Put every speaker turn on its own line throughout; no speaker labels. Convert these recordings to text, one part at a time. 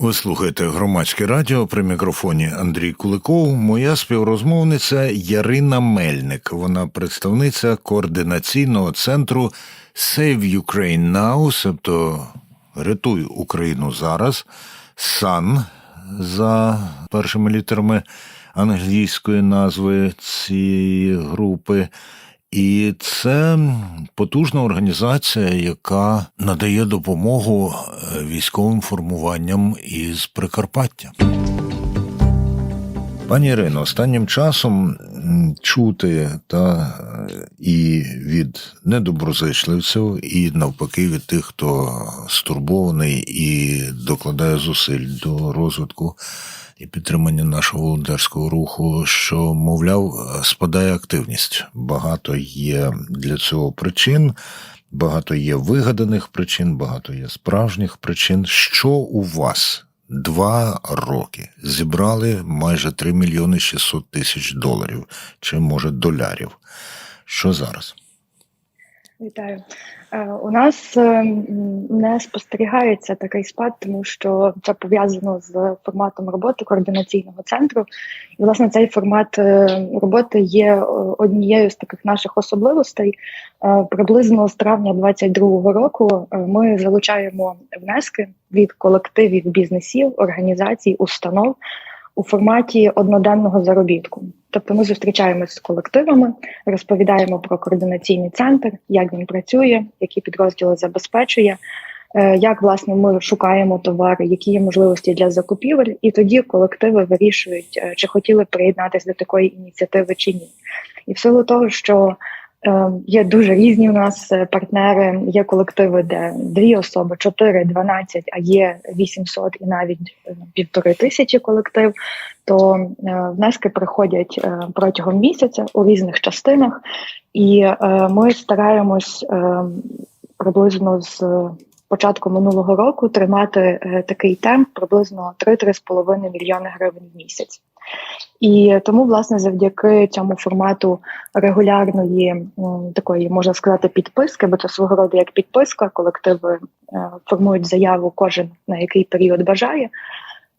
Ви слухаєте громадське радіо при мікрофоні Андрій Куликов. Моя співрозмовниця Ярина Мельник. Вона представниця координаційного центру Save Ukraine Now, тобто Рятуй Україну зараз. САН за першими літерами англійської назви цієї групи. І це потужна організація, яка надає допомогу е, військовим формуванням із Прикарпаття. Пані Ірино, останнім часом чути та і від недоброзичливців, і навпаки від тих, хто стурбований і докладає зусиль до розвитку і підтримання нашого волонтерського руху, що, мовляв, спадає активність. Багато є для цього причин. Багато є вигаданих причин, багато є справжніх причин. Що у вас два роки зібрали майже 3 мільйони 600 тисяч доларів, чи може долярів? Що зараз?
Вітаю. Е, У нас е, не спостерігається такий спад, тому що це пов'язано з форматом роботи координаційного центру. І, власне, цей формат е, роботи є однією з таких наших особливостей. Приблизно з травня 2022 року ми залучаємо внески від колективів бізнесів, організацій, установ у форматі одноденного заробітку. Тобто ми зустрічаємося з колективами, розповідаємо про координаційний центр, як він працює, які підрозділи забезпечує, е, як власне ми шукаємо товари, які є можливості для закупівель, і тоді колективи вирішують, е, чи хотіли приєднатися до такої ініціативи чи ні. І в силу того, що Є дуже різні у нас е, партнери. Є колективи, де дві особи, чотири, дванадцять, а є 800 і навіть е, півтори тисячі колектив. То е, внески приходять е, протягом місяця у різних частинах, і е, ми стараємось е, приблизно з початку минулого року тримати е, такий темп приблизно 3-3,5 мільйони гривень в місяць. І тому, власне, завдяки цьому формату регулярної такої, можна сказати, підписки, бо це свого роду як підписка, колективи е, формують заяву кожен на який період бажає.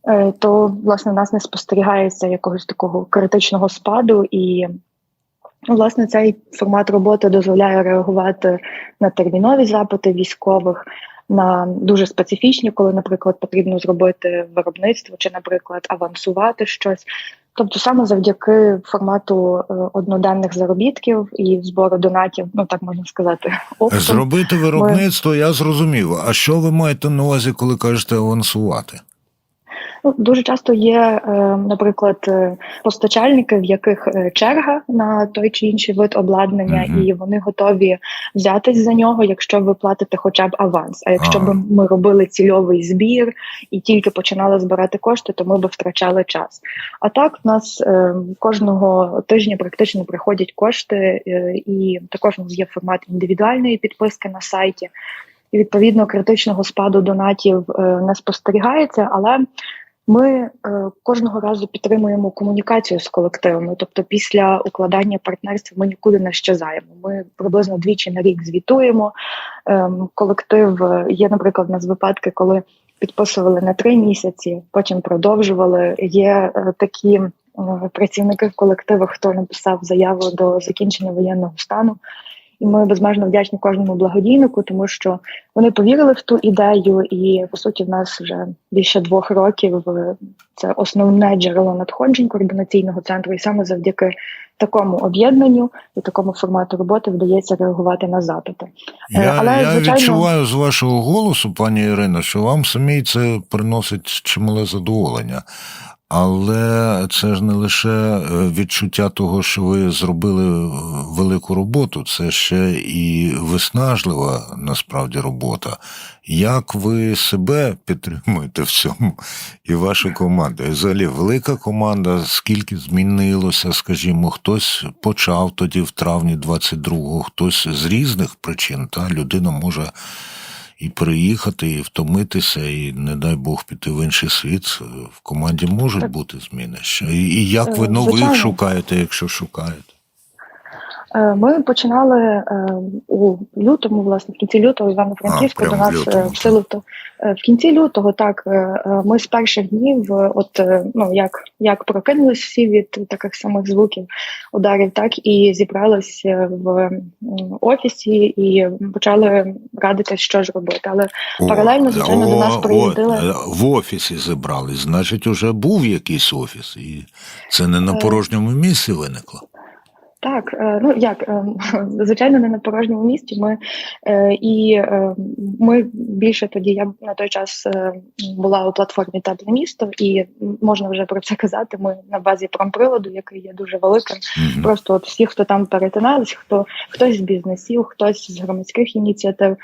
е, То власне нас не спостерігається якогось такого критичного спаду, і власне цей формат роботи дозволяє реагувати на термінові запити військових, на дуже специфічні, коли, наприклад, потрібно зробити виробництво чи, наприклад, авансувати щось. Тобто саме завдяки формату е, одноденних заробітків і збору донатів, ну так можна сказати, оптом.
Зробити виробництво, я зрозумів. А що ви маєте на увазі, коли кажете авансувати?
Ну, дуже часто є, е, наприклад, е, постачальники, в яких е, черга на той чи інший вид обладнання,
Мгм.
і вони готові взятись за нього, якщо ви платите хоча б аванс. А якщо
Ага.
б ми робили цільовий збір і тільки починали збирати кошти, то ми б втрачали час. А так в нас кожного тижня практично приходять кошти, і також у нас є формат індивідуальної підписки на сайті. І відповідно критичного спаду донатів е, не спостерігається, але ми е, кожного разу підтримуємо комунікацію з колективами. Тобто, після укладання партнерства ми нікуди не щезаємо. Ми приблизно двічі на рік звітуємо. Ем, колектив е, є, наприклад, у нас випадки, коли підписували на три місяці, потім продовжували. Є такі працівники в колективах, хто написав заяву до закінчення воєнного стану. І ми безмежно вдячні кожному благодійнику, тому що вони повірили в ту ідею, і по суті, в нас вже більше двох років це основне джерело надходжень координаційного центру, і саме завдяки такому об'єднанню і такому формату роботи вдається реагувати на запити. Е,
Я,
але,
я
звичайно-
відчуваю з вашого голосу, пані Ірино, що вам самій це приносить чимале задоволення. Але це ж не лише е, відчуття того, що ви зробили е, велику роботу, це ще і виснажлива насправді робота. Як ви себе підтримуєте в цьому і вашу команду? І взагалі велика команда, скільки змінилося, скажімо, хтось почав тоді в травні 22-го, хтось з різних причин, та людина може і переїхати, і втомитися, і, не дай Бог, піти в інший світ. В команді можуть
Так.
бути зміни. І як ви
Е,
нових
звичайно.
шукаєте, якщо шукаєте?
Е, Ми починали е, у лютому, власне, в кінці лютого Івано-Франківську
А,
до нас е, в силу то в кінці лютого, так ми з перших днів, от ну як, як прокинулись всі від таких самих звуків ударів, так і зібрались в офісі і почали радити, що ж робити. Але
О,
Паралельно, звичайно, до нас
о,
приїздили.
в офісі зібрались. Значить, уже був якийсь офіс, і це не на порожньому місці виникло.
Так, е, ну як е, звичайно, не на порожньому місці. Ми е, і ми більше тоді. Я на той час була у платформі Тепле місто, і можна вже про це казати. Ми на базі промприладу, який є дуже великим.
Мгм.
Просто от всі, хто там перетинались, хто хтось з бізнесів, хтось з громадських ініціатив.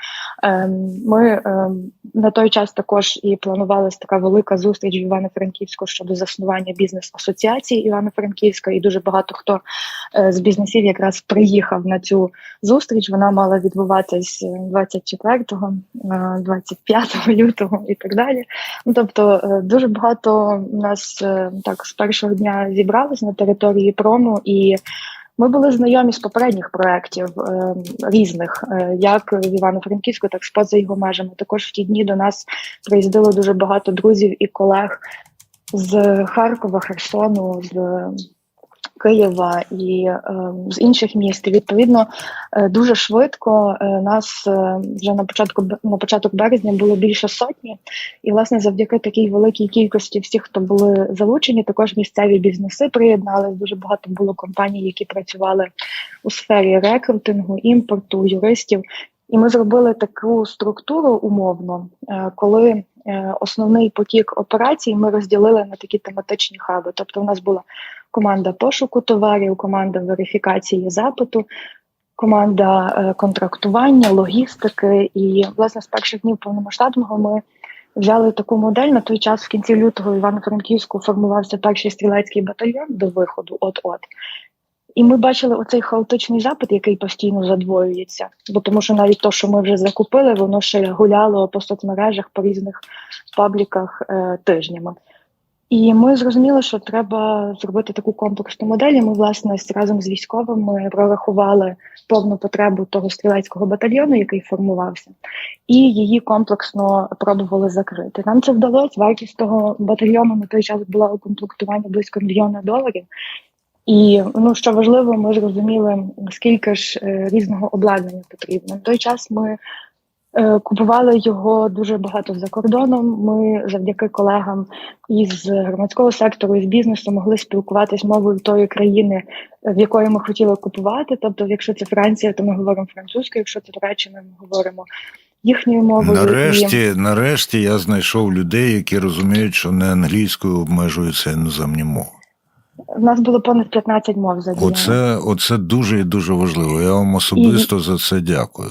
Ми на той час також і планувалася така велика зустріч в Івано-Франківську щодо заснування бізнес-асоціації Івано-Франківська, і дуже багато хто з бізнесів якраз приїхав на цю зустріч. Вона мала відбуватись 24-го, е, 25 лютого і так далі. Ну тобто е, дуже багато нас е, так з першого дня зібралось на території прому і. Ми були знайомі з попередніх проєктів е, різних, е, як в Івано-Франківську, так і поза його межами. Також в ті дні до нас приїздило дуже багато друзів і колег з Харкова, Херсону, з Києва і е, з інших міст. І відповідно е, дуже швидко е, нас вже на початку на початок березня було більше сотні. І власне завдяки такій великій кількості всіх, хто були залучені, також місцеві бізнеси приєднались. Дуже багато було компаній, які працювали у сфері рекрутингу, імпорту, юристів. І ми зробили таку структуру умовно, коли основний потік операцій ми розділили на такі тематичні хаби. Тобто, у нас була команда пошуку товарів, команда верифікації запиту, команда е, контрактування, логістики. І власне з перших днів повномасштабного ми взяли таку модель. На той час в кінці лютого Івано-Франківську формувався перший стрілецький батальйон до виходу. От-от. І ми бачили оцей хаотичний запит, який постійно задвоюється. Бо тому, що навіть то, що ми вже закупили, воно ще гуляло по соцмережах, по різних пабліках е, тижнями. І ми зрозуміли, що треба зробити таку комплексну модель. І Ми, власне, разом з військовими прорахували повну потребу того стрілецького батальйону, який формувався, і її комплексно пробували закрити. Нам це вдалося. Вартість того батальйону на той час була укомплектування близько мільйона доларів. І ну що важливо, ми зрозуміли, скільки ж е, різного обладнання потрібно. На той час ми е, купували його дуже багато за кордоном. Ми завдяки колегам із громадського сектору, із бізнесу могли спілкуватись мовою тої країни, в якої ми хотіли купувати. Тобто, якщо це Франція, то ми говоримо французькою, якщо це Туреччина, ми говоримо їхньою мовою. І-
Нарешті, нарешті я знайшов людей, які розуміють, що не англійською обмежуються іноземні мови.
У нас було понад 15 мов задіяно.
Оце, оце дуже і дуже важливо. Я вам особисто за це дякую.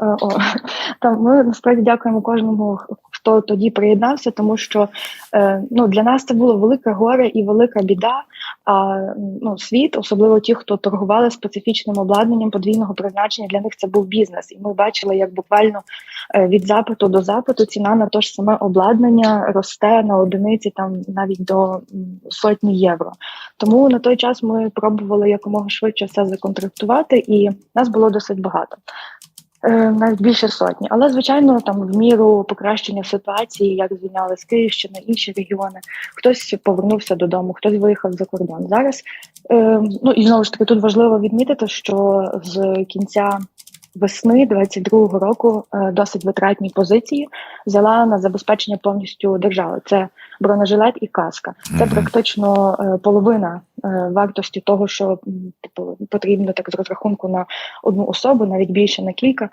Е, О, та ми насправді дякуємо кожному, хто тоді приєднався, тому що е, ну для нас це було велике горе і велика біда. А ну світ, особливо ті, хто торгували специфічним обладнанням подвійного призначення, для них це був бізнес, і ми бачили, як буквально е, від запиту до запиту ціна на те ж саме обладнання росте на одиниці, там навіть до сотні євро. Тому на той час ми пробували якомога швидше все законтрактувати, і нас було досить багато. Е, навіть більше сотні. Але звичайно, там в міру покращення ситуації, як звільняли з Київщини, інші регіони, хтось повернувся додому, хтось виїхав за кордон. Зараз е, ну і знову ж таки тут важливо відмітити, що з кінця. Весни 22-го року е, досить витратні позиції взяла на забезпечення повністю держави. Це бронежилет і каска. Це практично е, половина е, вартості того, що типу потрібно так з розрахунку на одну особу, навіть більше на кілька.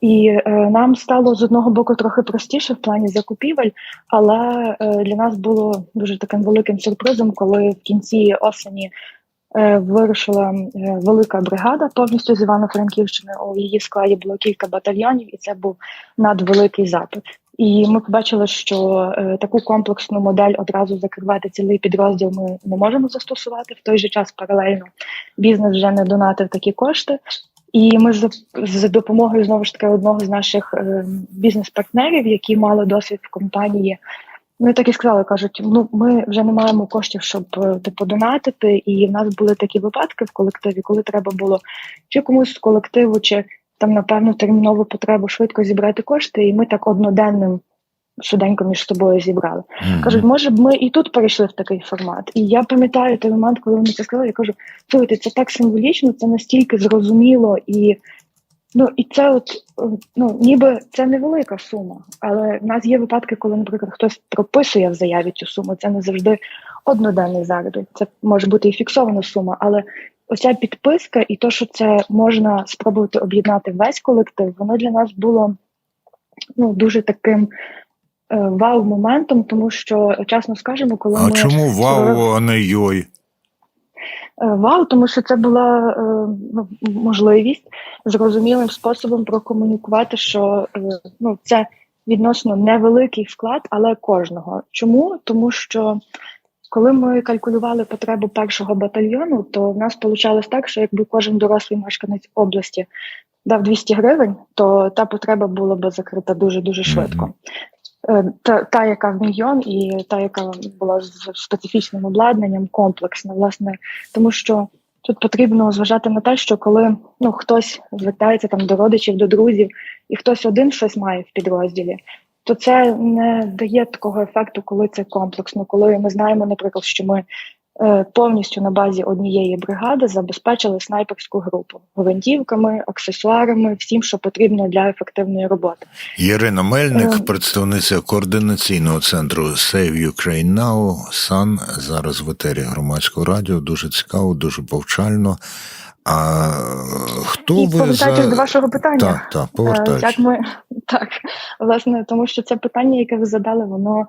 І е, нам стало з одного боку трохи простіше в плані закупівель, але е, для нас було дуже таким великим сюрпризом, коли в кінці осені вирушила е, велика бригада повністю з Івано-Франківщини. У її складі було кілька батальйонів, і це був надвеликий запит. І ми побачили, що е, таку комплексну модель одразу закривати цілий підрозділ ми не можемо застосувати. В той же час паралельно бізнес вже не донатив такі кошти. І ми за, допомогою знову ж таки одного з наших е, бізнес-партнерів, які мали досвід в компанії Вони так і сказали, кажуть, ну ми вже не маємо коштів, щоб е, типу донатити. І в нас були такі випадки в колективі, коли треба було чи комусь з колективу, чи там, напевно, термінову потребу швидко зібрати кошти, і ми так одноденним швиденько між собою зібрали.
Мгм.
Кажуть, може б ми і тут перейшли в такий формат. І я пам'ятаю той момент, коли вони це сказали, я кажу, слухайте, це так символічно, це настільки зрозуміло і. Ну і це от ну ніби це невелика сума, але в нас є випадки, коли, наприклад, хтось прописує в заяві цю суму. Це не завжди одноденний заробіт. Це може бути і фіксована сума, але оця підписка і то, що це можна спробувати об'єднати весь колектив, воно для нас було ну дуже таким е, вау-моментом, тому що чесно скажемо, коли
А
ми
чому вау, а не йой?
Е, Вау, тому що це була е, ну, можливість зрозумілим способом прокомунікувати, що е, ну, це відносно невеликий вклад, але кожного. Чому? Тому що коли ми калькулювали потребу першого батальйону, то в нас вийшло так, що якби кожен дорослий мешканець області дав 200 гривень, то та потреба була б закрита дуже дуже швидко. Е, Та, та, яка в мільйон, і та, яка була з специфічним обладнанням, комплексна, власне, тому що тут потрібно зважати на те, що коли ну хтось звертається там до родичів, до друзів, і хтось один щось має в підрозділі, то це не дає такого ефекту, коли це комплексно. Коли ми знаємо, наприклад, що ми повністю на базі однієї бригади забезпечили снайперську групу гвинтівками, аксесуарами, всім, що потрібно для ефективної роботи.
Ірина Мельник,
Е.
представниця координаційного центру Save Ukraine Now, САН, зараз в етері громадського радіо. Дуже цікаво, дуже повчально. А хто
І
ви за...
до вашого питання,
Так, так,
Е,
повертаючись.
Як ми так власне, тому що це питання, яке ви задали, воно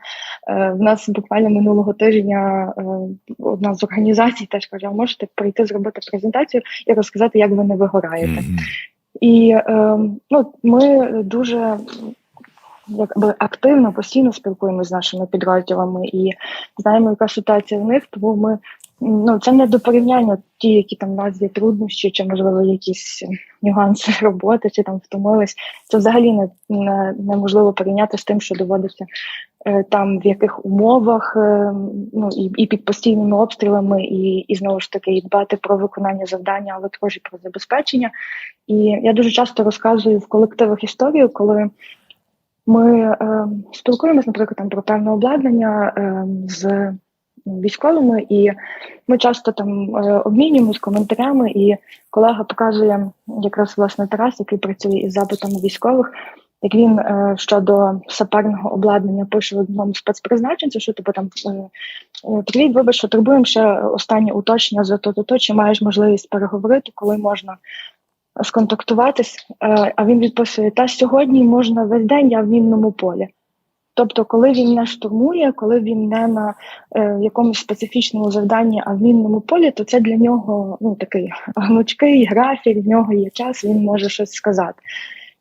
е, в нас буквально минулого тижня е, одна з організацій теж каже: а можете прийти зробити презентацію і розказати, як ви не вигораєте.
Мгм.
І е, ну, ми дуже якби активно постійно спілкуємося з нашими підрозділами і знаємо, яка ситуація в них, тому ми ну це не до порівняння ті, які там в є труднощі, чи можливо якісь нюанси роботи, чи там втомились. Це взагалі не, не неможливо порівняти з тим, що доводиться е, там в яких умовах, е, ну і, і під постійними обстрілами, і, і знову ж таки і дбати про виконання завдання, але також і про забезпечення. І я дуже часто розказую в колективах історію, коли ми е, спілкуємося, наприклад, там про певне обладнання е, з військовими, і ми часто там е, обмінюємось коментарями, і колега показує якраз власне Тарас, який працює із запитами військових. Як він е, щодо саперного обладнання пише одному спецпризначенцю, що типу там е, привіт, вибач, що турбуємо ще останнє уточнення за то, то, то, чи маєш можливість переговорити, коли можна сконтактуватись, а він відписує: та сьогодні можна весь день я в мінному полі. Тобто, коли він не штурмує, коли він не на е, якомусь специфічному завданні, а в мінному полі, то це для нього ну такий гнучкий графік, в нього є час, він може щось сказати.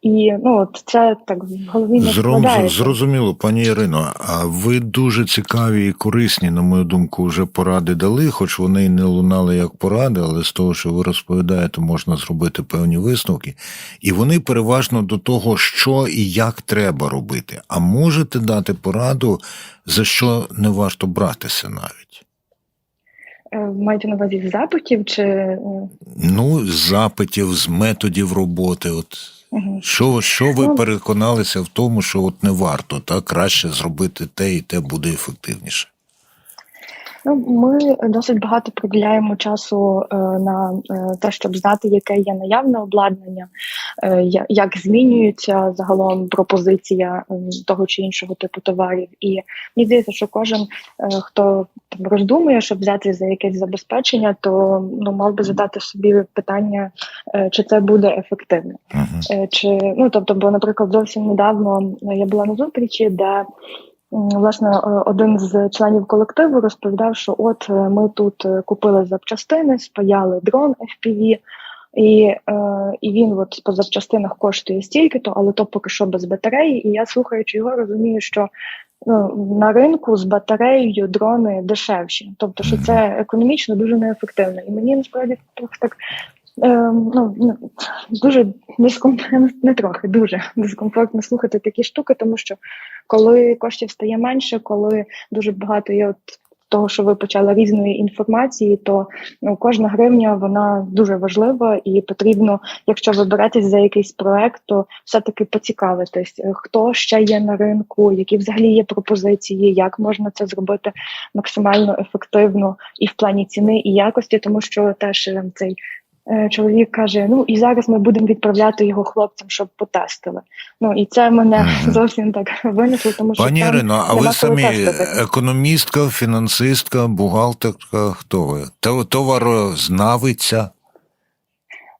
І ну от це так в голові не
Зрозум- Зрозуміло, пані Ірино. А ви дуже цікаві і корисні, на мою думку, вже поради дали, хоч вони й не лунали як поради, але з того, що ви розповідаєте, можна зробити певні висновки. І вони переважно до того, що і як треба робити. А можете дати пораду, за що не варто братися навіть.
Е, Маєте на увазі з запитів чи е,
Ну, з запитів, з методів роботи. От що, що ви
Ну,
переконалися в тому, що от не варто, так краще зробити те і те буде ефективніше.
Ну, ми досить багато приділяємо часу е, на е, те, щоб знати, яке є наявне обладнання, е, як змінюється загалом пропозиція того чи іншого типу товарів. І мені здається, що кожен, хто там роздумує, щоб взяти за якесь забезпечення, то ну мав би задати собі питання, чи це буде ефективно.
Угу.
Е, Чи ну тобто, бо, наприклад, зовсім недавно я була на зустрічі, де власне е, один з членів колективу розповідав, що от е, ми тут е, купили запчастини, спаяли дрон FPV, і, е, і він от по запчастинах коштує стільки-то, але то поки що без батареї. І я слухаючи його, розумію, що ну, на ринку з батареєю дрони дешевші, тобто, що це економічно дуже неефективно. І мені насправді так ну, ну, дуже дискомфортно, не трохи, дуже дискомфортно слухати такі штуки, тому що коли коштів стає менше, коли дуже багато є от того, що ви почали різної інформації, то ну, кожна гривня вона дуже важлива і потрібно, якщо ви беретесь за якийсь проект, то все-таки поцікавитись, е, хто ще є на ринку, які взагалі є пропозиції, як можна це зробити максимально ефективно і в плані ціни і якості, тому що теж е, цей. Е, Чоловік каже: ну і зараз ми будемо відправляти його хлопцям, щоб потестили. Ну і це мене зовсім так винесло, тому що
Пані Ірино, а ви самі
тестити.
економістка, фінансистка, бухгалтерка, хто ви? Тов- Товарознавиця?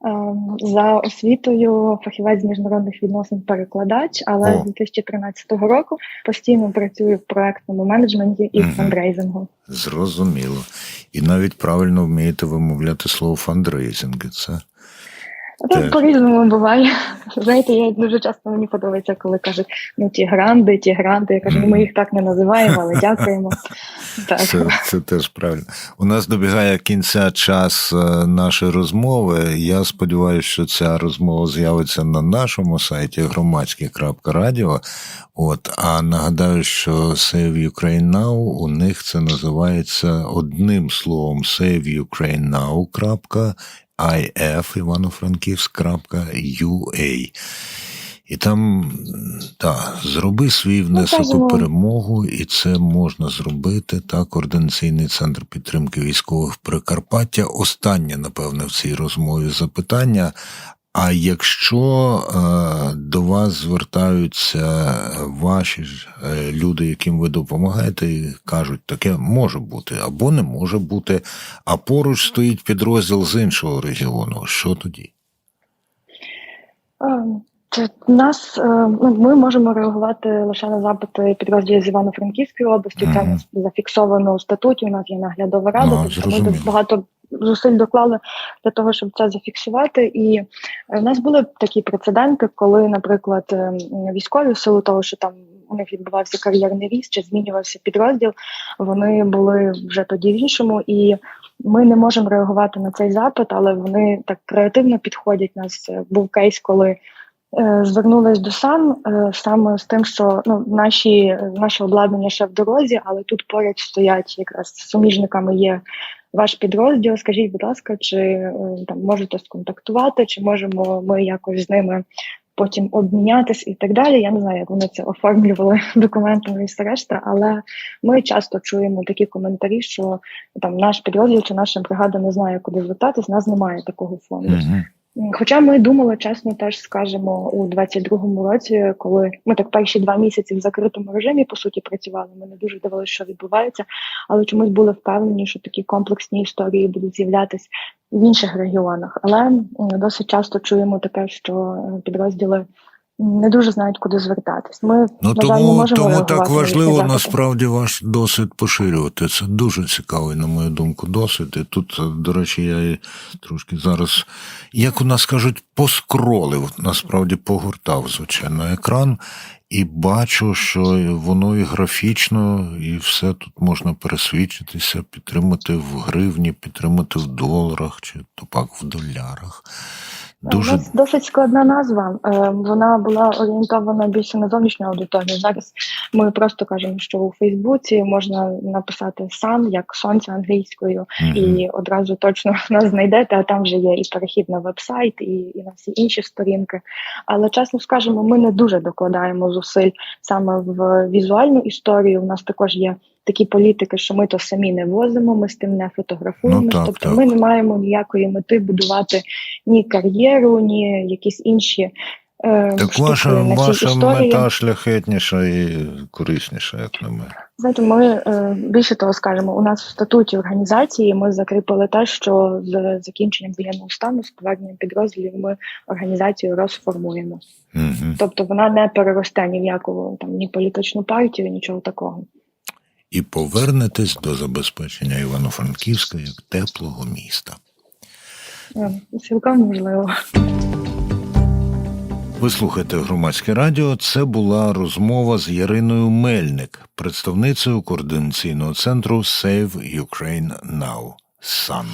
Ем, За освітою фахівець з міжнародних відносин перекладач, але
О.
з 2013 року постійно працюю в проектному менеджменті і угу. фандрейзингу.
Зрозуміло. І навіть правильно вмієте вимовляти слово фандрейзинг. Це
Так по-різному буває. Знаєте, я дуже часто мені подобається, коли кажуть, ну ті гранди, ті гранди. Я кажу, ну ми їх так не називаємо, але дякуємо. Так.
Це, це теж правильно. У нас добігає кінця час е, нашої розмови. Я сподіваюся, що ця розмова з'явиться на нашому сайті громадське.радіо. От, а нагадаю, що Save Ukraine Now, у них це називається одним словом saveukrainenow.if ivano-frankivsk.ua. І там так, зроби свій внесок у перемогу, і це можна зробити. Та координаційний центр підтримки військових Прикарпаття. Останнє, напевне, в цій розмові запитання. А якщо е, до вас звертаються ваші ж е, люди, яким ви допомагаєте, і кажуть, таке може бути або не може бути, а поруч стоїть підрозділ з іншого регіону, що тоді?
Ем, нас е, ну, ми можемо реагувати лише на запити підрозділів з Івано-Франківської області. Це зафіксовано у статуті. У нас є наглядова рада.
А,
тобто ми багато зусиль доклали для того, щоб це зафіксувати. І е, в нас були такі прецеденти, коли, наприклад, е, військові в силу того, що там у них відбувався кар'єрний ріст чи змінювався підрозділ, вони були вже тоді в іншому і. Ми не можемо реагувати на цей запит, але вони так креативно підходять. У нас е, був кейс, коли звернулись до САН е, саме з тим, що ну наші наше обладнання ще в дорозі, але тут поряд стоять якраз суміжниками є ваш підрозділ. Скажіть, будь ласка, чи е, там можете сконтактувати, чи можемо ми якось з ними потім обмінятись і так далі. Я не знаю, як вони це оформлювали документами і все решта, але ми часто чуємо такі коментарі, що там наш підрозділ чи наша бригада не знає, куди звертатись. Нас немає такого фонду. Хоча ми думали, чесно, теж скажемо у 22-му році, коли ми так перші два місяці в закритому режимі по суті працювали. Ми не дуже дивилися, що відбувається, але чомусь були впевнені, що такі комплексні історії будуть з'являтися в інших регіонах. Але досить часто чуємо таке, що е, підрозділи не дуже знають, куди звертатись. Ми
Ну
жаль, не
тому,
можемо
тому так важливо насправді ваш досвід поширювати. Це дуже цікавий, на мою думку, досвід. І тут, до речі, я і трошки зараз, як у нас кажуть, поскролив, насправді погортав, звичайно, екран. І бачу, що воно і графічно, і все тут можна пересвідчитися, підтримати в гривні, підтримати в доларах чи то пак в долярах.
У нас досить складна назва. Е, Вона була орієнтована більше на зовнішню аудиторію. Зараз ми просто кажемо, що у Фейсбуці можна написати сам як сонце англійською, і одразу точно нас знайдете. А там вже є і перехід на вебсайт, і, і на всі інші сторінки. Але чесно скажемо, ми не дуже докладаємо зусиль саме в візуальну історію. У нас також є. Такі політики, що ми то самі не возимо, ми з тим не фотографуємося.
Ну, так,
тобто
так.
ми не маємо ніякої мети будувати ні кар'єру, ні якісь інші е,
Так ваша, ваша
історії.
мета шляхетніша і корисніша, як на мене.
Знаєте, ми е, більше того скажемо. У нас в статуті організації ми закріпили те, що з закінченням воєнного стану, з поверненням підрозділів, ми організацію розформуємо.
Угу.
Тобто вона не переросте ні в яку там ні політичну партію, нічого такого.
І повернетесь до забезпечення Івано-Франківська як теплого міста.
Е, Цілком можливо.
Ви слухаєте громадське радіо. Це була розмова з Яриною Мельник, представницею координаційного центру Save Ukraine Now. Sun.